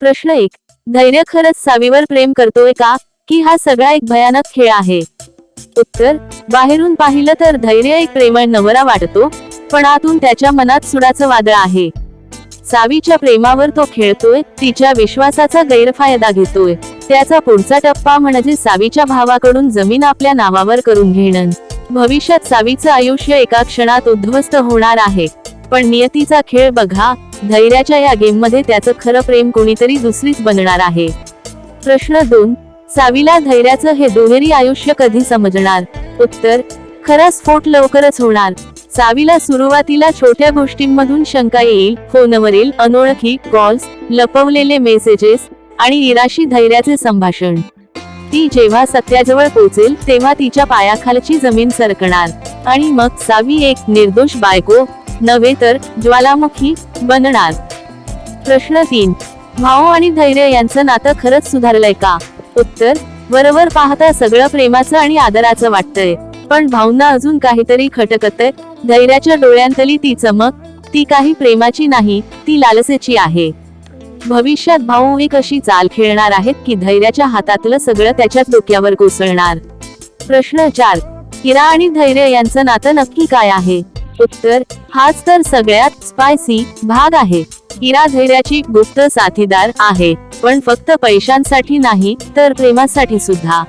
प्रश्न एक. धैर्य खरंच सावीवर प्रेम करतोय का? की हा सगळा एक भयानक खेळ आहे? उत्तर. बाहेरून पाहिलं तर धैर्य एक प्रेमळ नवरा वाटतो पण आतून त्याच्या मनात सुडाचं वादळ आहे. सावीच्या प्रेमावर तो खेळतोय तिच्या विश्वासाचा गैरफायदा घेतोय. त्याचा पुढचा टप्पा म्हणजे सावीच्या भावाकडून जमीन आपल्या नावावर करून घेणं. भविष्यात सावीचं आयुष्य एका क्षणात उद्ध्वस्त होणार आहे. पण नियतीचा खेळ बघा धैर्याच्या या गेममध्ये त्याचं खरं प्रेम कोणीतरी दुसरीच बनणार आहे. प्रश्न दोन सावीला धैर्याचं हे दुहेरी आयुष्य कधी समजणार? उत्तर खरा स्फोट लवकरच होणार. सावीला सुरुवातीला छोट्या गोष्टींमधून शंका येईल फोनवरील अनोळखी कॉल्स लपवलेले मेसेजेस आणि इराशी धैर्याचे संभाषण. ती जेव्हा सत्याजवळ पोहोचेल तेव्हा तिच्या पायाखालची जमीन सरकणार. आणि मग सावी एक निर्दोष बायको नव्हे तर ज्वालामुखी बनणार. प्रश्न तीन. भाऊ आणि धैर्य यांचं नातं खरंच सुधारलंय का? उत्तर वरवर पाहता सगळं प्रेमाचं आणि आदराचं वाटतंय. पण भाऊंना अजून काहीतरी खटकतय. धैर्याच्या डोळ्यांतली ती चमक ती काही प्रेमाची नाही ती लालसेची आहे. भविष्यात भाऊ एक अशी चाल खेळणार आहेत की धैर्याच्या हातातलं सगळं त्याच्या डोक्यावर कोसळणार? प्रश्न चार. किरा आणि धैर्य यांचं नातं नक्की काय आहे? उत्तर हाच तर सगळ्यात स्पायसी भाग आहे. इरा धैर्याची गुप्त साथीदार आहे पण फक्त पैशांसाठी नाही तर प्रेमासाठी सुद्धा.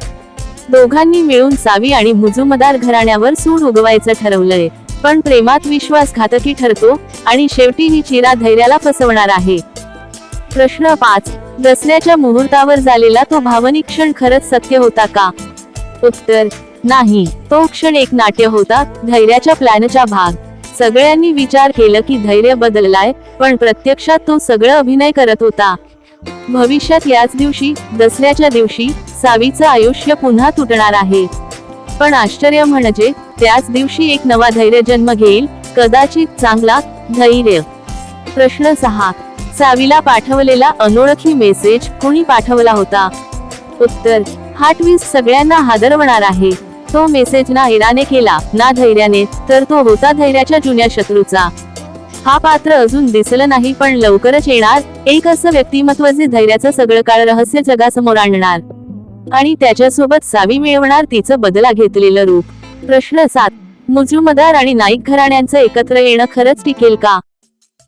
दोघांनी मिळून सावी आणि मुजुमदार घराण्यावर सूड उगवायचं ठरवलंय पण प्रेमात विश्वासघातकी ठरतो आणि शेवटी ही चिरा धैर्याला फसवणार आहे. प्रश्न पाच दसऱ्याच्या मुहूर्तावर झालेला तो भावनिक क्षण खरंच सत्य होता का? उत्तर नाही तो क्षण एक नाट्य होता धैर्याच्या प्लॅनचा भाग. सगळ्यांनी विचार केलं की धैर्य बदललाय पण प्रत्यक्षात तो सगळं अभिनय करत होता. भविष्यात याच दिवशी दसऱ्याच्या दिवशी सावीचं आयुष्य पुन्हा तुटणार आहे. पण आश्चर्य म्हणजे त्याच दिवशी एक नवा धैर्य जन्म घेईल कदाचित चांगला धैर्य. प्रश्न सहा. सावीला पाठवलेला अनोळखी मेसेज कोणी पाठवला होता? उत्तर हा ट्विस्ट सगळ्यांना हादरवणार आहे. तो मेसेज ना हिराने केला ना धैर्याने तर तो होता धैर्याच्या जुन्या शत्रूचा. हा पात्र अजून दिसलं नाही पण लवकरच येणार एक असं व्यक्तिमत्व जे धैर्याचं सगळं काळ रहस्य जगासमोर आणणार. आणि त्याच्यासोबत सावी मिळवणार तिचं बदला घेतलेलं रूप. प्रश्न सात. मुजुमदार आणि नाईक घराण्यांचं एकत्र येणं खरंच टिकेल का?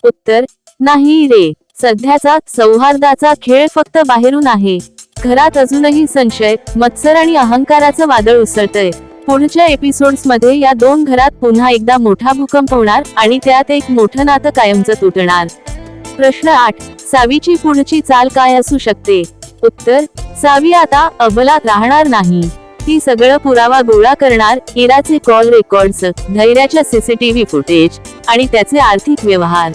उत्तर. नाही रे. सध्याचा सौहार्दाचा खेळ फक्त बाहेरून आहे. घरात अजूनही संशय मत्सर आणि अहंकाराचं वादळ उसळतंय. पुढच्या एपिसोड्समध्ये या दोन घरात पुन्हा एकदा मोठा भूकंप होणार आणि त्यात एक मोठं नातं कायमचं तुटणार. प्रश्न आठ सावीची पुढची चाल काय असू शकते? उत्तर सावी आता अबलात राहणार नाही. ती सगळं पुरावा गोळा करणार इराचे कॉल रेकॉर्ड्स धैर्याच्या सीसीटीव्ही फुटेज आणि त्याचे आर्थिक व्यवहार.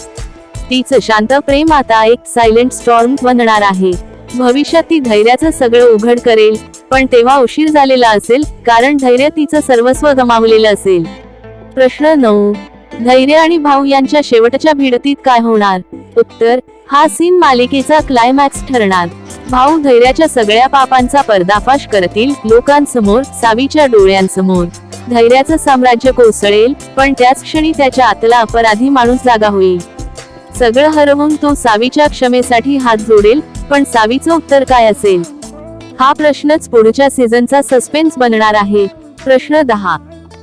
तिचं शांत प्रेम आता एक सायलेंट स्टॉर्म बनणार आहे. भविष्यात ती धैर्याचं सगळं उघड करेल. पण तेव्हा उशीर झालेला असेल कारण धैर्य तिचं सर्वस्व गमावलेलं असेल. प्रश्न नऊ. धैर्य आणि भाऊ यांच्या शेवटच्या भिडतीत काय होणार? उत्तर हा सीन मालिकेचा क्लायमॅक्स ठरणार. भाऊ धैर्याच्या सगळ्या पापांचा पर्दाफाश करतील लोकांसमोर सावीच्या डोळ्यांसमोर. धैर्याचं साम्राज्य कोसळेल पण त्याच क्षणी त्याच्या आतला अपराधी माणूस जागा होईल. सगळं हरवून तो सावीच्या क्षमेसाठी हात जोडेल पण सावीचं उत्तर काय असेल? हा प्रश्नच पुढच्या सीझनचा सस्पेन्स बनणार आहे. प्रश्न दहा.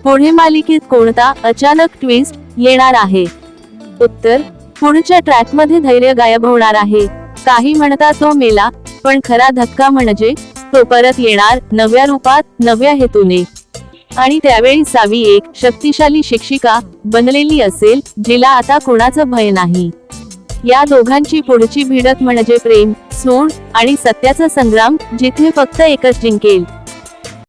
पुढे मालिकेत कोणता अचानक ट्विस्ट येणार आहे? उत्तर पुढच्या ट्रॅकमध्ये धैर्य गायब होणार आहे. काही म्हणता तो मेला पण खरा धक्का म्हणजे तो परत येणार नव्या रूपात नव्या हेतूने. आणि त्यावेळी सावी एक शक्तिशाली शिक्षिका बनलेली असेल जिला आता कोणाचं भय नाही. या दोघांची पुढची भिडत म्हणजे प्रेम सूड आणि सत्याचा संग्राम जिथे फक्त एकच जिंकेल.